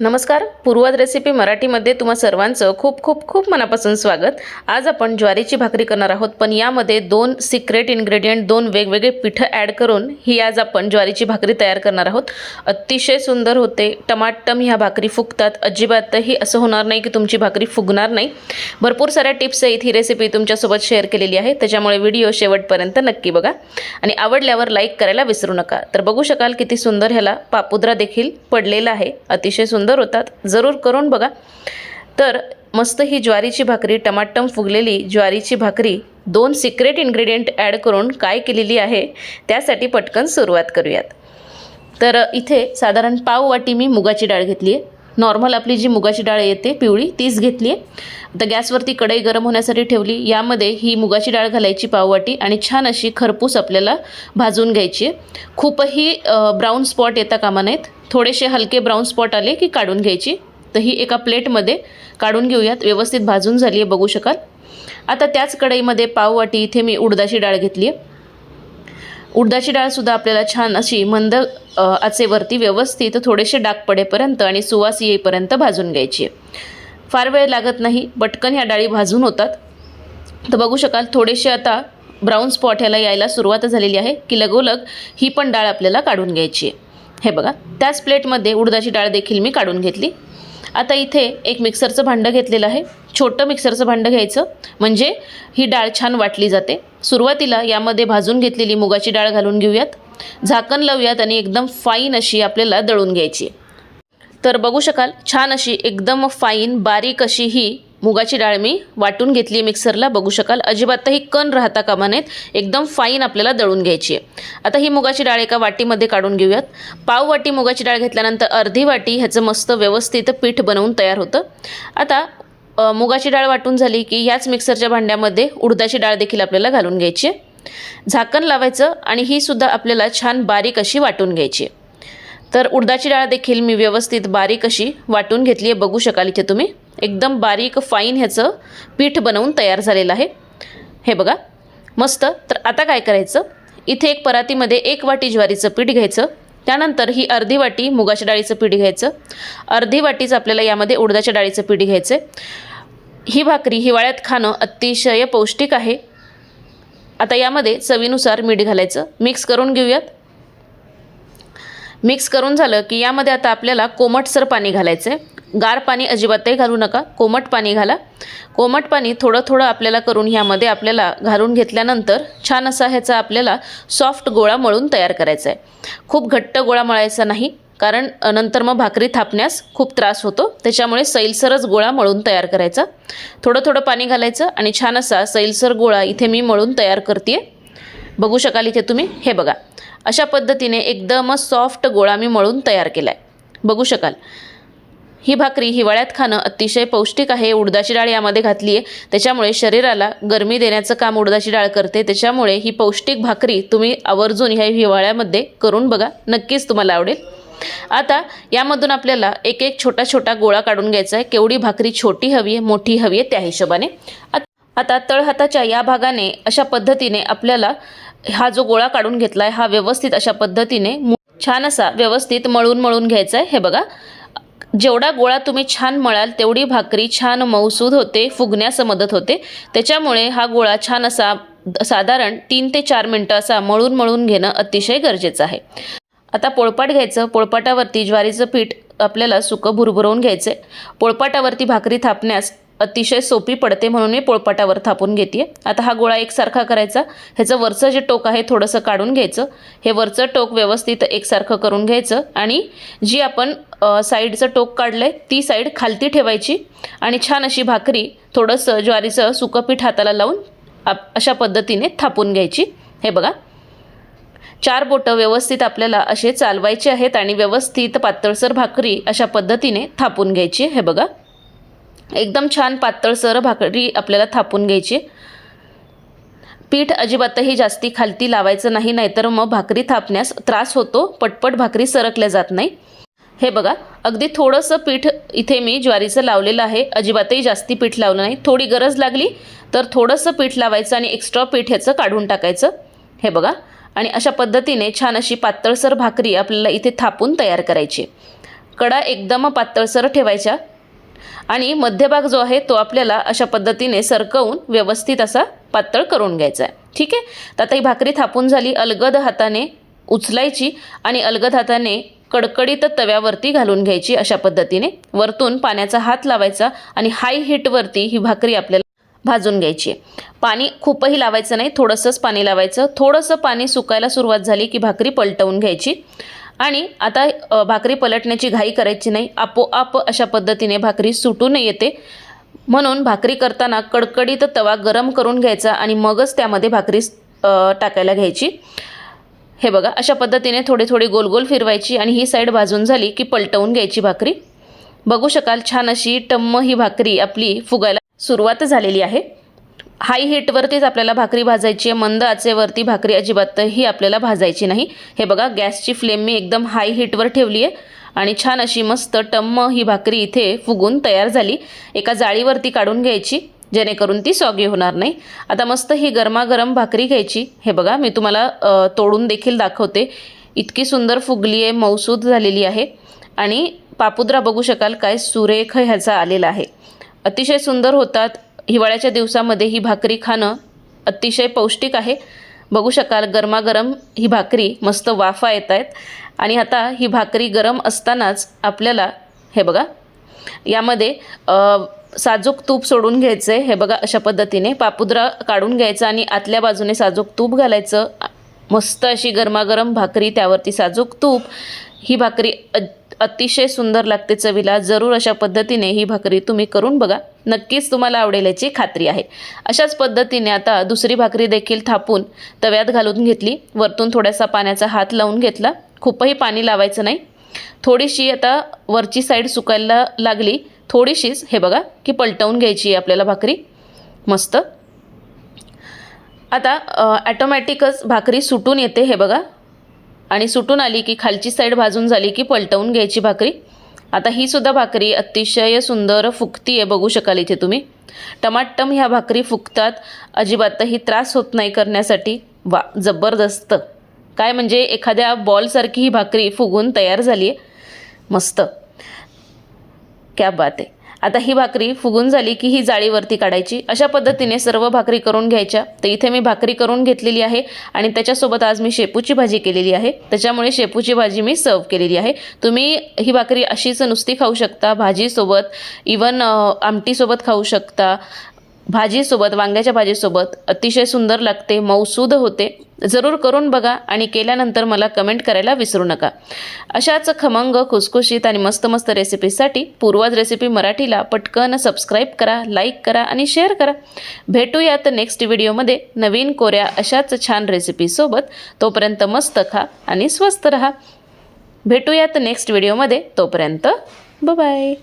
नमस्कार पूर्वाद रेसिपी मराठीमध्ये तुम्हा सर्वांचं खूप खूप खूप मनापासून स्वागत. आज आपण ज्वारीची भाकरी करणार आहोत पण यामध्ये दोन सिक्रेट इन्ग्रेडियंट दोन वेगवेगळे पिठं ॲड करून ही आज आपण ज्वारीची भाकरी तयार करणार आहोत. अतिशय सुंदर होते. टमाटम ह्या भाकरी फुगतात. अजिबातही असं होणार नाही की तुमची भाकरी फुगणार नाही. भरपूर साऱ्या टिप्स आहेत. ही रेसिपी तुमच्यासोबत शेअर केलेली आहे. त्याच्यामुळे व्हिडिओ शेवटपर्यंत नक्की बघा. आणि आवडल्यावर लाईक करायला विसरू नका. तर बघू शकाल किती सुंदर ह्याला पापुद्रा देखील पडलेला आहे. अतिशय सुंदर होतात. जरूर करून बघा. तर मस्त ही ज्वारीची भाकरी टमाटम फुगलेली ज्वारीची भाकरी दोन सिक्रेट इन्ग्रेडियंट ॲड करून काय केलेली आहे त्यासाठी पटकन सुरुवात करूयात. तर इथे साधारण पाव वाटी मी मुगाची डाळ घेतली आहे. नॉर्मल आपली जी मुगाची डाळ येते पिवळी तीच घेतली आहे. आता गॅसवरती कढई गरम होण्यासाठी ठेवली. यामध्ये ही मुगाची डाळ घालायची पाववाटी आणि छान अशी खरपूस आपल्याला भाजून घ्यायची आहे. खूपही ब्राऊन स्पॉट येता कामा नाहीत थोडेसे हलके ब्राऊन स्पॉट आले की काढून घ्यायची. तर ही एका प्लेटमध्ये काढून घेऊयात. व्यवस्थित भाजून झाली आहे बघू शकाल. आता त्याच कढईमध्ये पाववाटी इथे मी उडदाची डाळ घेतली आहे उडदाची डाळसुद्धा आपल्याला छान अशी मंद आचेवरती व्यवस्थित थोडेसे डाग पडेपर्यंत आणि सुवास येईपर्यंत भाजून घ्यायची आहे फार वेळ लागत नाही पटकन ह्या डाळी भाजून होतात. तर बघू शकाल थोडेसे आता ब्राऊन स्पॉट ह्याला यायला सुरुवात झालेली आहे की लगोलग ही पण डाळ आपल्याला काढून घ्यायची आहे हे बघा त्याच प्लेटमध्ये उडदाची डाळ देखील मी काढून घेतली. आता इथे एक मिक्सरचं भांडं घेतलेलं आहे. छोटं मिक्सरचं भांडं घ्यायचं. म्हणजे ही डाळ छान वाटली जाते. सुरुवातीला यामध्ये भाजून घेतलेली मुगाची डाळ घालून घेऊयात. झाकण लावूयात आणि एकदम फाईन अशी आपल्याला दळून घ्यायची तर बघू शकाल छान अशी एकदम फाईन बारीक अशी ही मुगाची डाळ मी वाटून घेतली मिक्सरला. बघू शकाल. अजिबातही कण राहता कामा नयेत. एकदम फाईन आपल्याला दळून घ्यायची आहे. आता ही मुगाची डाळ एका वाटीमध्ये काढून घेऊयात. पाव वाटी मुगाची डाळ घेतल्यानंतर अर्धी वाटी ह्याचं मस्त व्यवस्थित पीठ बनवून तयार होतं. आता मुगाची डाळ वाटून झाली की ह्याच मिक्सरच्या भांड्यामध्ये उडदाची डाळ देखील आपल्याला घालून घ्यायची आहे. झाकण लावायचं आणि ही सुद्धा आपल्याला छान बारीक अशी वाटून घ्यायची आहे. तर उडदाची डाळ देखील मी व्यवस्थित बारीक अशी वाटून घेतली आहे. बघू शकाल इथे तुम्ही. एकदम बारीक फाईन ह्याचं पीठ बनवून तयार झालेलं आहे. हे बघा मस्त. तर आता काय करायचं? इथे एक परातीमध्ये एक वाटी ज्वारीचं पीठ घ्यायचं. त्यानंतर ही अर्धी वाटी मुगाच्या डाळीचं पीठ घ्यायचं. अर्धी वाटीच आपल्याला यामध्ये उडदाच्या डाळीचं पीठ घ्यायचं आहे ही भाकरी हिवाळ्यात खाणं अतिशय पौष्टिक आहे. आता यामध्ये चवीनुसार मीठ घालायचं. मिक्स करून घेऊयात. मिक्स करून झालं की यामध्ये आता आपल्याला कोमटसर पाणी घालायचं आहे गार पाणी अजिबातही घालू नका. कोमट पाणी घाला. कोमट पाणी थोडं थोडं आपल्याला करून ह्यामध्ये आपल्याला घालून घेतल्यानंतर छान असा ह्याचा आपल्याला सॉफ्ट गोळा मळून तयार करायचा आहे खूप घट्ट गोळा मळायचा नाही कारण नंतर मग भाकरी थापण्यास खूप त्रास होतो. त्याच्यामुळे सैलसरच गोळा मळून तयार करायचा. थोडं थोडं पाणी घालायचं आणि छान असा सैलसर गोळा इथे मी मळून तयार करते बघू शकाल इथे तुम्ही? हे बघा. अशा पद्धतीने एकदमच सॉफ्ट गोळा मी मळून तयार केला आहे बघू शकाल. ही भाकरी हिवाळ्यात खाणं अतिशय पौष्टिक आहे. उडदाची डाळ यामध्ये घातली आहे. त्याच्यामुळे शरीराला गरमी देण्याचं काम उडदाची डाळ करते. त्याच्यामुळे ही पौष्टिक भाकरी तुम्ही आवर्जून ह्या हिवाळ्यामध्ये करून बघा. नक्कीच तुम्हाला आवडेल. आता यामधून आपल्याला एक एक छोटा छोटा गोळा काढून घ्यायचा आहे. केवढी भाकरी छोटी हवी आहे मोठी हवी आहे त्या हिशोबाने. आता तळहाताच्या या भागाने अशा पद्धतीने आपल्याला हा जो गोळा काढून घेतला आहे हा व्यवस्थित अशा पद्धतीने छान असा व्यवस्थित मळून मळून घ्यायचा आहे. हे बघा. जेवढा गोळा तुम्ही छान मळाल तेवढी भाकरी छान मऊसूद होते फुगण्यास मदत होते. त्याच्यामुळे हा गोळा छान असा साधारण तीन ते चार मिनटं असा मळून मळून घेणं अतिशय गरजेचं आहे. आता पोळपाट घ्यायचं. पोळपाटावरती ज्वारीचं पीठ आपल्याला सुकं भुरभुरवून घ्यायचं आहे पोळपाटावरती भाकरी थापण्यास अतिशय सोपी पडते म्हणून मी पोळपाटावर थापून घेते आता हा गोळा एकसारखा करायचा. ह्याचं वरचं जे टोक आहे थोडंसं काढून घ्यायचं. हे वरचं टोक व्यवस्थित एकसारखं करून घ्यायचं आणि जी आपण साईडचं टोक काढलं आहे ती साईड खालती ठेवायची आणि छान अशी भाकरी थोडंसं ज्वारीचं सुकं पीठ हाताला लावून आप अशा पद्धतीने थापून घ्यायची. हे बघा. चार बोटं व्यवस्थित आपल्याला असे चालवायचे आहेत आणि व्यवस्थित पातळसर भाकरी अशा पद्धतीने थापून घ्यायची. हे बघा. एकदम छान पातळसर भाकरी आपल्याला थापून घ्यायची. पीठ अजिबातही जास्ती खालती लावायचं नाही नाहीतर मग भाकरी थापण्यास त्रास होतो. पटपट भाकरी सरकल्या जात नाही. हे बघा अगदी थोडंसं पीठ इथे मी ज्वारीचं लावलेलं आहे. अजिबातही जास्ती पीठ लावलं नाही. थोडी गरज लागली तर थोडंसं पीठ लावायचं आणि एक्स्ट्रा पीठ ह्याचं काढून टाकायचं. हे बघा आणि अशा पद्धतीने छान अशी पातळसर भाकरी आपल्याला इथे थापून तयार करायची. कडा एकदम पातळसर ठेवायच्या. आणि मध्यभाग जो आहे तो आपल्याला अशा पद्धतीने सरकवून व्यवस्थित असा पातळ करून घ्यायचा आहे. ठीक आहे? तर आता ही भाकरी थापून झाली अलगद हाताने उचलायची आणि अलगद हाताने कडकडीत तव्यावरती घालून घ्यायची अशा पद्धतीने. वरतून पाण्याचा हात लावायचा आणि हाय हीटवरती ही भाकरी आपल्याला भाजून घ्यायची आहे. पाणी खूपही लावायचं नाही थोडंसंच पाणी लावायचं. थोडंसं पाणी सुकायला सुरुवात झाली की भाकरी पलटवून घ्यायची. आणि आता भाकरी पलटण्याची घाई करायची नाही. आपोआप अशा पद्धतीने भाकरी सुटून येते. म्हणून भाकरी करताना कडकडीत तवा गरम करून घ्यायचा आणि मगच त्यामध्ये भाकरी टाकायला घ्यायची. हे बघा अशा पद्धतीने थोडे थोडे गोल गोल फिरवायची आणि ही साईड भाजून झाली की पलटवून घ्यायची भाकरी. बघू शकाल छान अशी टम्म ही भाकरी आपली फुगायला सुरुवात झालेली आहे. हाय हीटवरतीच आपल्याला भाकरी भाजायची आहे. मंद आचेवरती भाकरी अजिबातही आपल्याला भाजायची नाही. हे बघा गॅसची फ्लेम मी एकदम हाय हीटवर ठेवली आहे आणि छान अशी मस्त टम्म ही भाकरी इथे फुगून तयार झाली. एका जाळीवरती काढून घ्यायची जेणेकरून ती सॉगी होणार नाही. आता मस्त ही गरमागरम भाकरी घ्यायची. हे बघा मी तुम्हाला तोडून देखील दाखवते. इतकी सुंदर फुगली आहे मौसूद झालेली आहे. आणि पापुद्रा बघू शकाल काय सुरेख ह्याचा आलेला आहे. अतिशय सुंदर होतात. हिवाळ्याच्या दिवसामध्ये ही भाकरी खाणं अतिशय पौष्टिक आहे. बघू शकाल गरमागरम ही भाकरी मस्त वाफा येत आहेत. आणि आता ही भाकरी गरम असतानाच आपल्याला हे बघा यामध्ये साजूक तूप सोडून घ्यायचं. आहे हे बघा अशा पद्धतीने पापुद्रा काढून घ्यायचं आणि आतल्या बाजूने साजूक तूप घालायचं. मस्त अशी गरमागरम भाकरी त्यावरती साजूक तूप ही भाकरी अतिशय सुंदर लागते चवीला. जरूर अशा पद्धतीने ही भाकरी तुम्ही करून बघा. नक्कीच तुम्हाला आवडेल याची खात्री आहे. अशाच पद्धतीने आता दुसरी भाकरी देखील थापून तव्यात घालून घेतली. वरतून थोडासा पाण्याचा हात लावून घेतला. खूपही पाणी लावायचं नाही. थोडीशी आता वरची साईड सुकायला लागली. थोडीशीच हे बघा की पलटवून घ्यायची आहे आपल्याला भाकरी. मस्त. आता ॲटोमॅटिकच भाकरी सुटून येते हे बघा. आणि सुटून आली की खालची साईड भाजून झाली की पलटवून घ्यायची भाकरी. आता ही सुद्धा भाकरी अतिशय सुंदर फुगती आहे बघू शकाल इथे तुम्ही. टमाटम ह्या भाकरी फुगतात अजिबातही त्रास होत नाही करण्यासाठी. वा जबरदस्त. काय म्हणजे एखाद्या बॉलसारखी ही भाकरी फुगून तयार झाली आहे मस्त. क्या बात आहे. आता ही भाकरी फुगून झाली की ही जाळीवरती काढायची. अशा पद्धतीने सर्व भाकरी करून घ्यायच्या. तर इथे मी भाकरी करून घेतलेली आहे आणि त्याच्यासोबत आज मी शेपूची भाजी केलेली आहे. त्याच्यामुळे शेपूची भाजी मी सर्व केलेली आहे. तुम्ही ही भाकरी अशीच नुसती खाऊ शकता. भाजीसोबत इवन आमटीसोबत खाऊ शकता. भाजीसोबत वांग्याच्या भाजीसोबत अतिशय सुंदर लागते मौसूद होते. जरूर करून बघा आणि केल्यानंतर मला कमेंट करायला विसरू नका. अशाच खमंग खुसखुशीत आणि मस्त मस्त रेसिपीसाठी पूर्वाज रेसिपी मराठीला पटकन सबस्क्राईब करा लाईक करा आणि शेअर करा. भेटूयात नेक्स्ट व्हिडिओमध्ये नवीन कोऱ्या अशाच छान रेसिपीसोबत तोपर्यंत मस्त खा आणि स्वस्त रहा. भेटूयात नेक्स्ट व्हिडिओमध्ये तोपर्यंत बाय